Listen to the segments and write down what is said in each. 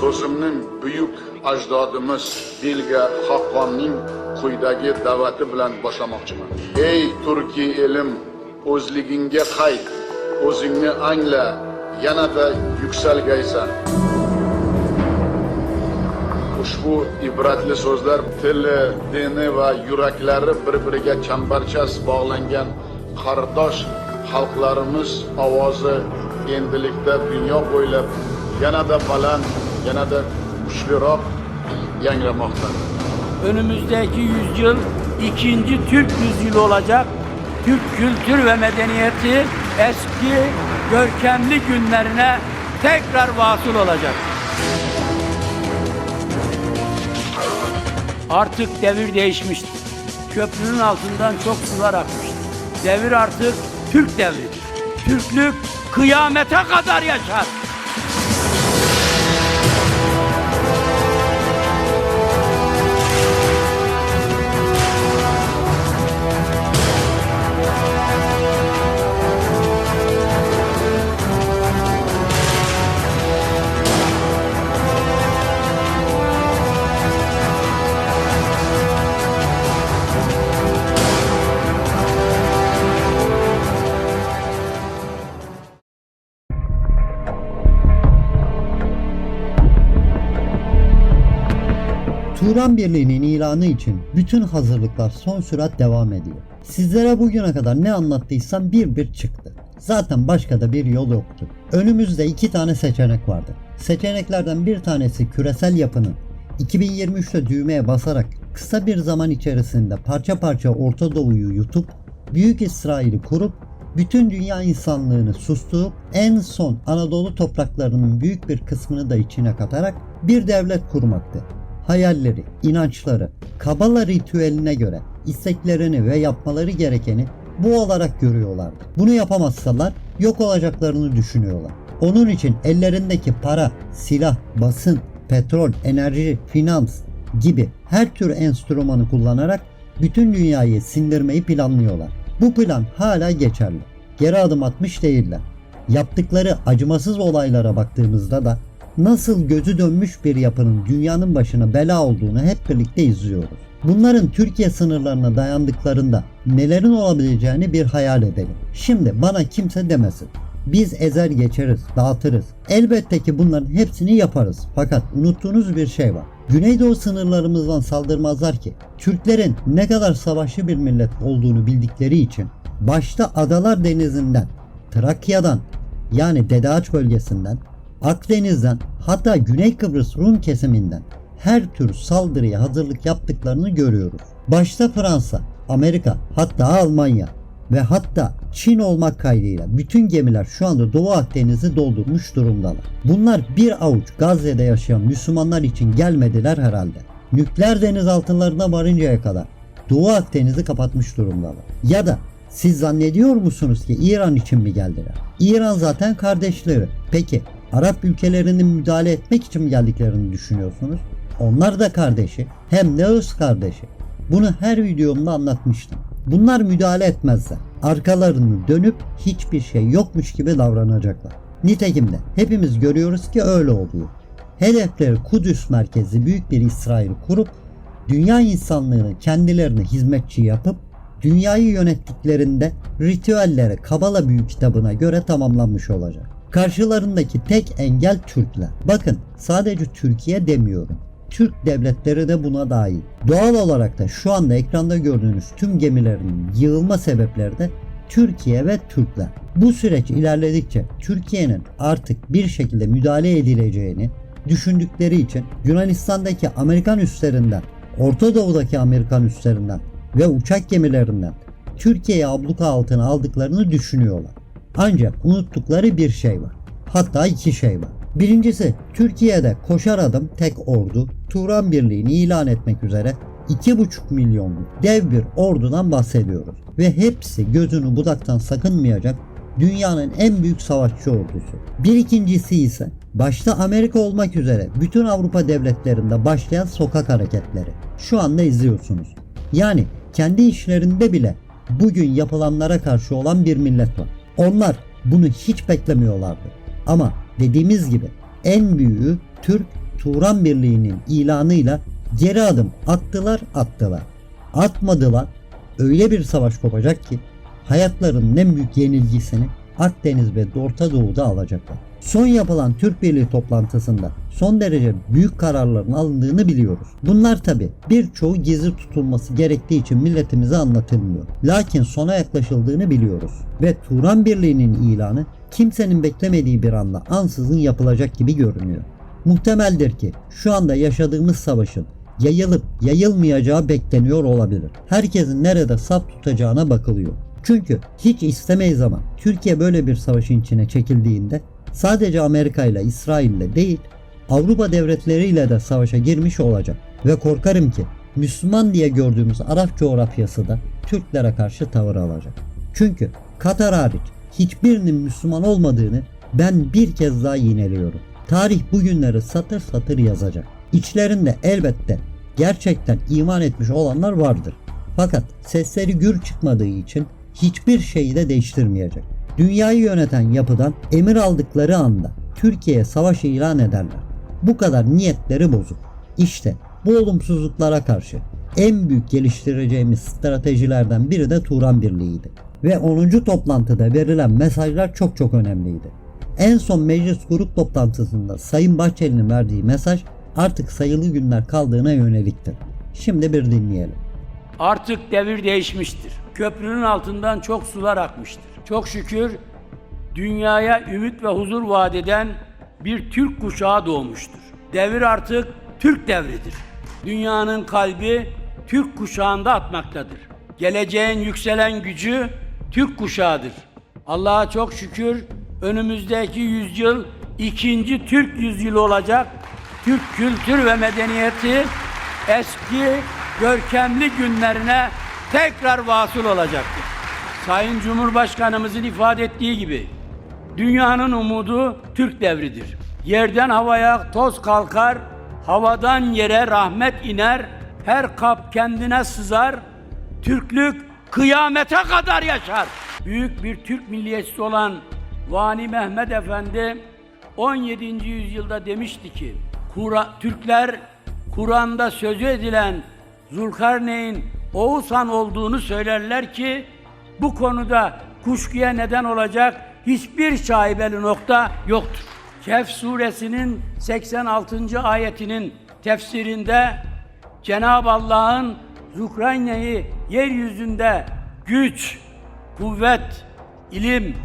so'zimning buyuk ajdodimiz Bilga Haqqonning quyidagi da'vati bilan boshlamoqchiman. Ey turkiy elim, o'zligingga qayt, o'zingni angla, yanada yuksalgaysan. Ushbu ibratli so'zlar tili, dini va yuraklari bir-biriga chambarchas bog'langan qardosh xalqlarimiz ovozi endilikda dunyo bo'ylab yanada baland, yanada kuchliroq yangramoqda. Önümüzdeki yüzyıl ikinci Türk yüzyılı olacak. Türk kültür ve medeniyeti eski görkemli günlerine tekrar vasıl olacak. Artık devir değişmiştir. Köprünün altından çok sular akmıştır. Devir artık Türk devridir. Türklük kıyamete kadar yaşar. Turan Birliği'nin ilanı için bütün hazırlıklar son sürat devam ediyor. Sizlere bugüne kadar ne anlattıysam bir bir çıktı. Zaten başka da bir yol yoktu. Önümüzde iki tane seçenek vardı. Seçeneklerden bir tanesi küresel yapının 2023'te düğmeye basarak kısa bir zaman içerisinde parça parça Orta Doğu'yu yutup Büyük İsrail'i kurup bütün dünya insanlığını susturup en son Anadolu topraklarının büyük bir kısmını da içine katarak bir devlet kurmaktı hayalleri, inançları, Kabala ritüeline göre isteklerini ve yapmaları gerekeni bu olarak görüyorlardı. Bunu yapamazsalar yok olacaklarını düşünüyorlar. Onun için ellerindeki para, silah, basın, petrol, enerji, finans gibi her tür enstrümanı kullanarak bütün dünyayı sindirmeyi planlıyorlar. Bu plan hala geçerli. Geri adım atmış değiller. Yaptıkları acımasız olaylara baktığımızda da nasıl gözü dönmüş bir yapının dünyanın başına bela olduğunu hep birlikte izliyoruz. Bunların Türkiye sınırlarına dayandıklarında nelerin olabileceğini bir hayal edelim. Şimdi bana kimse demesin. Biz ezer geçeriz, dağıtırız. Elbette ki bunların hepsini yaparız. Fakat unuttuğunuz bir şey var. Güneydoğu sınırlarımızdan saldırmazlar ki. Türklerin ne kadar savaşçı bir millet olduğunu bildikleri için başta Adalar Denizi'nden, Trakya'dan yani Dede bölgesinden Akdeniz'den hatta Güney Kıbrıs Rum kesiminden her tür saldırıya hazırlık yaptıklarını görüyoruz. Başta Fransa, Amerika, hatta Almanya ve hatta Çin olmak kaydıyla bütün gemiler şu anda Doğu Akdeniz'i doldurmuş durumdalar. Bunlar bir avuç Gazze'de yaşayan Müslümanlar için gelmediler herhalde. Nükleer denizaltılarına varıncaya kadar Doğu Akdeniz'i kapatmış durumdalar. Ya da siz zannediyor musunuz ki İran için mi geldiler? İran zaten kardeşleri. Peki Arap ülkelerinin müdahale etmek için mi geldiklerini düşünüyorsunuz? Onlar da kardeşi. Hem de öz kardeşi. Bunu her videomda anlatmıştım. Bunlar müdahale etmezler. Arkalarını dönüp hiçbir şey yokmuş gibi davranacaklar. Nitekim de hepimiz görüyoruz ki öyle oluyor. Hedefleri Kudüs merkezli büyük bir İsrail kurup dünya insanlığını kendilerine hizmetçi yapıp dünyayı yönettiklerinde ritüelleri Kabala Büyük Kitabına göre tamamlanmış olacak. Karşılarındaki tek engel Türkler. Bakın sadece Türkiye demiyorum. Türk devletleri de buna dahil. Doğal olarak da şu anda ekranda gördüğünüz tüm gemilerin yığılma sebepleri de Türkiye ve Türkler. Bu süreç ilerledikçe Türkiye'nin artık bir şekilde müdahale edileceğini düşündükleri için Yunanistan'daki Amerikan üslerinden, Orta Doğu'daki Amerikan üslerinden ve uçak gemilerinden Türkiye'yi abluka altına aldıklarını düşünüyorlar. Ancak unuttukları bir şey var. Hatta iki şey var. Birincisi Türkiye'de koşar adım tek ordu Turan Birliği'ni ilan etmek üzere 2,5 milyonluk dev bir ordudan bahsediyoruz. Ve hepsi gözünü budaktan sakınmayacak dünyanın en büyük savaşçı ordusu. Bir ikincisi ise başta Amerika olmak üzere bütün Avrupa devletlerinde başlayan sokak hareketleri. Şu anda izliyorsunuz. Yani kendi işlerinde bile bugün yapılanlara karşı olan bir millet var. Onlar bunu hiç beklemiyorlardı. Ama dediğimiz gibi en büyüğü Türk Turan Birliği'nin ilanıyla geri adım attılar attılar. Atmadılar. Öyle bir savaş kopacak ki hayatlarının en büyük yenilgisini Akdeniz ve Orta Doğu'da alacaklar. Son yapılan Türk Birliği toplantısında son derece büyük kararların alındığını biliyoruz. Bunlar tabi birçoğu gizli tutulması gerektiği için milletimize anlatılmıyor. Lakin sona yaklaşıldığını biliyoruz. Ve Turan Birliği'nin ilanı kimsenin beklemediği bir anda ansızın yapılacak gibi görünüyor. Muhtemeldir ki şu anda yaşadığımız savaşın yayılıp yayılmayacağı bekleniyor olabilir. Herkesin nerede saf tutacağına bakılıyor. Çünkü hiç istemeyiz ama Türkiye böyle bir savaşın içine çekildiğinde sadece Amerika ile İsrail ile değil Avrupa devletleriyle de savaşa girmiş olacak. Ve korkarım ki Müslüman diye gördüğümüz Arap coğrafyası da Türklere karşı tavır alacak. Çünkü Katar hariç hiçbirinin Müslüman olmadığını ben bir kez daha yineliyorum. Tarih bugünleri satır satır yazacak. İçlerinde elbette gerçekten iman etmiş olanlar vardır. Fakat sesleri gür çıkmadığı için hiçbir şeyi de değiştirmeyecek. Dünyayı yöneten yapıdan emir aldıkları anda Türkiye'ye savaş ilan ederler. Bu kadar niyetleri bozuk. İşte bu olumsuzluklara karşı en büyük geliştireceğimiz stratejilerden biri de Turan Birliği'ydi. Ve 10. toplantıda verilen mesajlar çok çok önemliydi. En son meclis grup toplantısında Sayın Bahçeli'nin verdiği mesaj artık sayılı günler kaldığına yöneliktir. Şimdi bir dinleyelim. Artık devir değişmiştir. Köprünün altından çok sular akmıştır. Çok şükür dünyaya ümit ve huzur vaat eden bir Türk kuşağı doğmuştur. Devir artık Türk devridir. Dünyanın kalbi Türk kuşağında atmaktadır. Geleceğin yükselen gücü Türk kuşağıdır. Allah'a çok şükür önümüzdeki yüzyıl ikinci Türk yüzyılı olacak. Türk kültür ve medeniyeti eski görkemli günlerine tekrar vasıl olacaktır. Sayın Cumhurbaşkanımızın ifade ettiği gibi dünyanın umudu Türk devridir. Yerden havaya toz kalkar, havadan yere rahmet iner, her kap kendine sızar, Türklük kıyamete kadar yaşar. Büyük bir Türk milliyetçisi olan Vani Mehmet Efendi 17. yüzyılda demişti ki, Kura, Türkler Kur'an'da sözü edilen Zulkarneyn Oğuzhan olduğunu söylerler ki bu konuda kuşkuya neden olacak hiçbir şaibeli nokta yoktur. Kehf suresinin 86. ayetinin tefsirinde Cenab-ı Allah'ın Zulkarneyn'i yeryüzünde güç, kuvvet, ilim,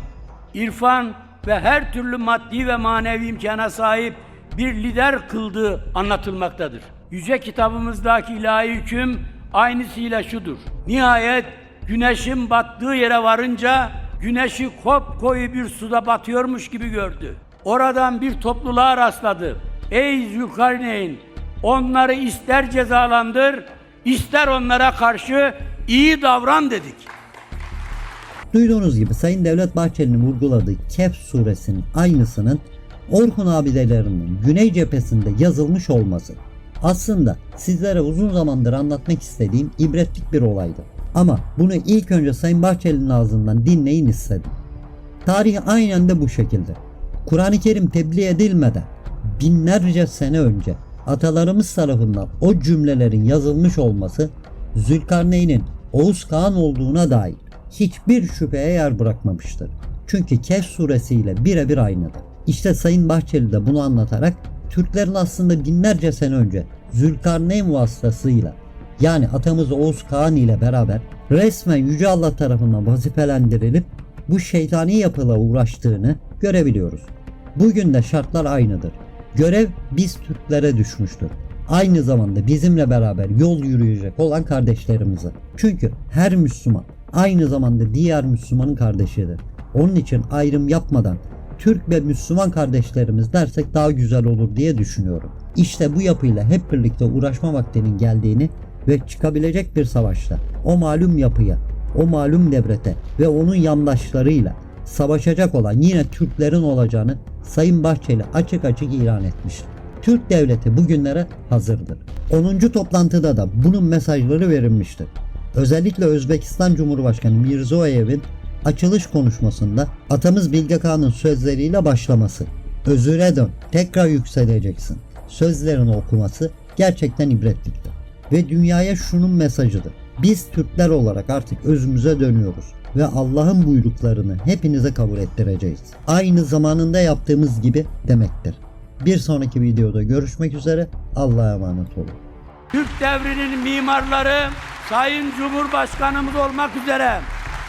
irfan ve her türlü maddi ve manevi imkana sahip bir lider kıldığı anlatılmaktadır. Yüce kitabımızdaki ilahi hüküm aynısıyla şudur. Nihayet güneşin battığı yere varınca güneşi kop koyu bir suda batıyormuş gibi gördü. Oradan bir topluluğa rastladı. Ey Zülkarneyn onları ister cezalandır, ister onlara karşı iyi davran dedik. Duyduğunuz gibi Sayın Devlet Bahçeli'nin vurguladığı Kehf suresinin aynısının Orhun abidelerinin Güney cephesinde yazılmış olması aslında sizlere uzun zamandır anlatmak istediğim ibretlik bir olaydı. Ama bunu ilk önce Sayın Bahçeli'nin ağzından dinleyin istedim. Tarih aynen de bu şekilde. Kur'an-ı Kerim tebliğ edilmeden binlerce sene önce atalarımız tarafından o cümlelerin yazılmış olması Zülkarneyn'in Oğuz Kağan olduğuna dair hiçbir şüpheye yer bırakmamıştır. Çünkü Kehf suresiyle birebir aynıdır. İşte Sayın Bahçeli de bunu anlatarak Türklerin aslında binlerce sene önce Zülkarneyn vasıtasıyla yani atamız Oğuz Kağan ile beraber resmen Yüce Allah tarafından vazifelendirilip bu şeytani yapıyla uğraştığını görebiliyoruz. Bugün de şartlar aynıdır. Görev biz Türklere düşmüştür. Aynı zamanda bizimle beraber yol yürüyecek olan kardeşlerimize. Çünkü her Müslüman aynı zamanda diğer Müslümanın kardeşidir. Onun için ayrım yapmadan Türk ve Müslüman kardeşlerimiz dersek daha güzel olur diye düşünüyorum. İşte bu yapıyla hep birlikte uğraşma vaktinin geldiğini ve çıkabilecek bir savaşta o malum yapıya, o malum devlete ve onun yandaşlarıyla savaşacak olan yine Türklerin olacağını Sayın Bahçeli açık açık ilan etmiştir. Türk devleti bugünlere hazırdır. 10. toplantıda da bunun mesajları verilmiştir. Özellikle Özbekistan Cumhurbaşkanı Mirzoyev'in açılış konuşmasında atamız Bilge Kağan'ın sözleriyle başlaması. Özüre dön, tekrar yükseleceksin. sözlerini okuması gerçekten ibretliktir. Ve dünyaya şunun mesajıdır. Biz Türkler olarak artık özümüze dönüyoruz ve Allah'ın buyruklarını hepinize kabul ettireceğiz. Aynı zamanında yaptığımız gibi demektir. Bir sonraki videoda görüşmek üzere. Allah'a emanet olun. Türk devrinin mimarları Sayın Cumhurbaşkanımız olmak üzere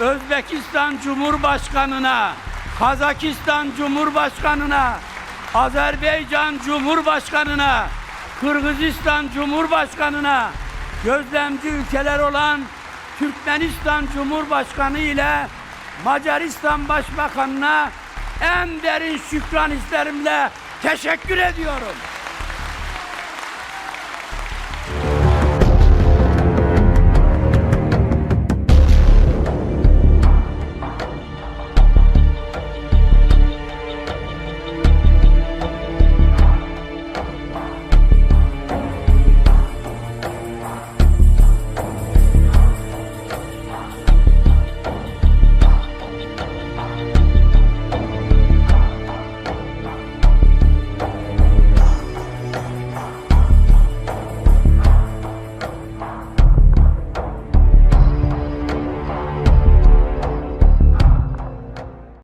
Özbekistan Cumhurbaşkanına, Kazakistan Cumhurbaşkanına, Azerbaycan Cumhurbaşkanına, Kırgızistan Cumhurbaşkanına, gözlemci ülkeler olan Türkmenistan Cumhurbaşkanı ile Macaristan Başbakanına en derin şükran hislerimle teşekkür ediyorum.